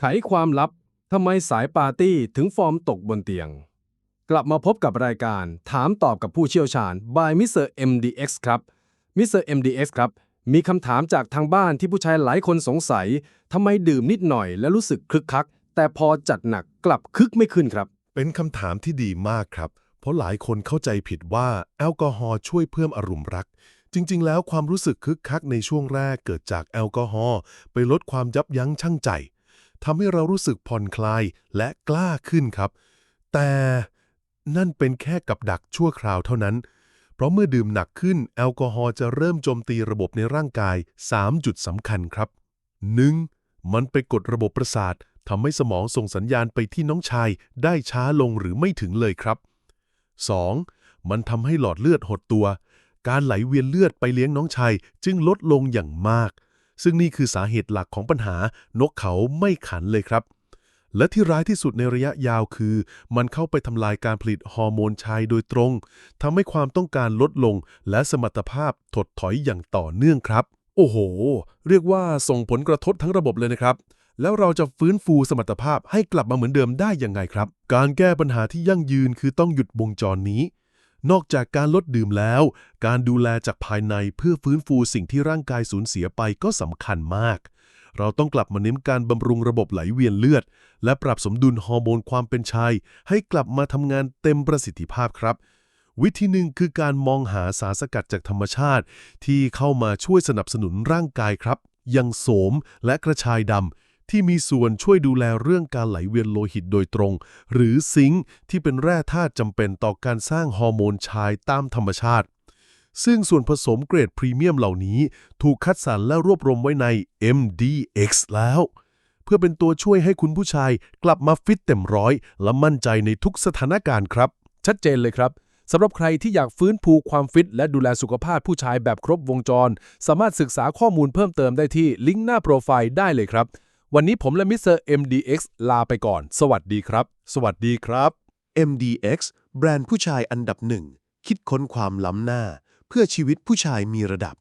ไขความลับ ทำไมสายปาร์ตี้ถึงฟอร์มตกบนเตียง กลับมาพบกับรายการถามตอบกับผู้เชี่ยวชาญ by Mr. MDX ครับ Mr. MDX ครับ มีคำถามจากทางบ้านที่ผู้ชายหลายคนสงสัย ทำไมดื่มนิดหน่อยแล้วรู้สึกคึกคัก แต่พอจัดหนักกลับคึกไม่ขึ้นครับ เป็นคำถามที่ดีมากครับ เพราะหลายคนเข้าใจผิดว่าแอลกอฮอล์ช่วยเพิ่มอารมณ์รัก จริง ๆ แล้วความรู้สึกคึกคักในช่วงแรกเกิดจากแอลกอฮอล์ไปลดความยับยั้งชั่งใจ ทำให้เรารู้สึกผ่อนคลายและกล้าขึ้นครับ แต่นั่นเป็นแค่กับดักชั่วคราวเท่านั้น เพราะเมื่อดื่มหนักขึ้นแอลกอฮอล์จะเริ่มโจมตีระบบในร่างกาย 3 จุดสำคัญครับ 1. มันไปกดระบบประสาททำให้สมองส่งสัญญาณไปที่น้องชายได้ช้าลงหรือไม่ถึงเลยครับ 2. มันทำให้หลอดเลือดหดตัว การไหลเวียนเลือดไปเลี้ยงน้องชายจึงลดลงอย่างมาก ซึ่งนี่คือสาเหตุหลักของปัญหานกเขาไม่ขันเลยครับ และที่ร้ายที่สุดในระยะยาวคือ มันเข้าไปทำลายการผลิตฮอร์โมนชายโดยตรงทำให้ความต้องการลดลง และสมรรถภาพถดถอยอย่างต่อเนื่องครับ โอ้โห เรียกว่าส่งผลกระทบทั้งระบบเลยนะครับแล้วเราจะฟื้นฟูสมรรถภาพให้กลับมาเหมือนเดิมได้ยังไงครับ การแก้ปัญหาที่ยั่งยืนคือต้องหยุดวงจรนี้ นอกจากการลดดื่มแล้ว การดูแลจากภายในเพื่อฟื้นฟูสิ่งที่ร่างกายสูญเสียไปก็สำคัญมาก เราต้องกลับมาเน้นการบำรุงระบบไหลเวียนเลือด และปรับสมดุลฮอร์โมนความเป็นชาย ให้กลับมาทำงานเต็มประสิทธิภาพครับ วิธีหนึ่งคือการมองหาสารสกัดจากธรรมชาติ ที่เข้ามาช่วยสนับสนุนร่างกายครับอย่างโสมและกระชายดำ ที่มีส่วนช่วยดูแลเรื่องการไหลเวียนโลหิตโดยตรง หรือซิงค์ที่เป็นแร่ธาตุจำเป็นต่อการสร้างฮอร์โมนชายตามธรรมชาติ ซึ่งส่วนผสมเกรดพรีเมียมเหล่านี้ถูกคัดสรรและรวบรวมไว้ใน MDX แล้ว เพื่อเป็นตัวช่วยให้คุณผู้ชายกลับมาฟิตเต็มร้อย และมั่นใจในทุกสถานการณ์ครับ ชัดเจนเลยครับสำหรับใครที่อยากฟื้นฟูความฟิต และดูแลสุขภาพผู้ชายแบบครบวงจร สามารถศึกษาข้อมูลเพิ่มเติมได้ที่ลิงก์หน้าโปรไฟล์ได้เลยครับ วันนี้ผมและมิสเตอร์ MDX ลาไปก่อน สวัสดีครับ สวัสดีครับ MDX แบรนด์ผู้ชายอันดับหนึ่ง คิดค้นความล้ำหน้า เพื่อชีวิตผู้ชายมีระดับ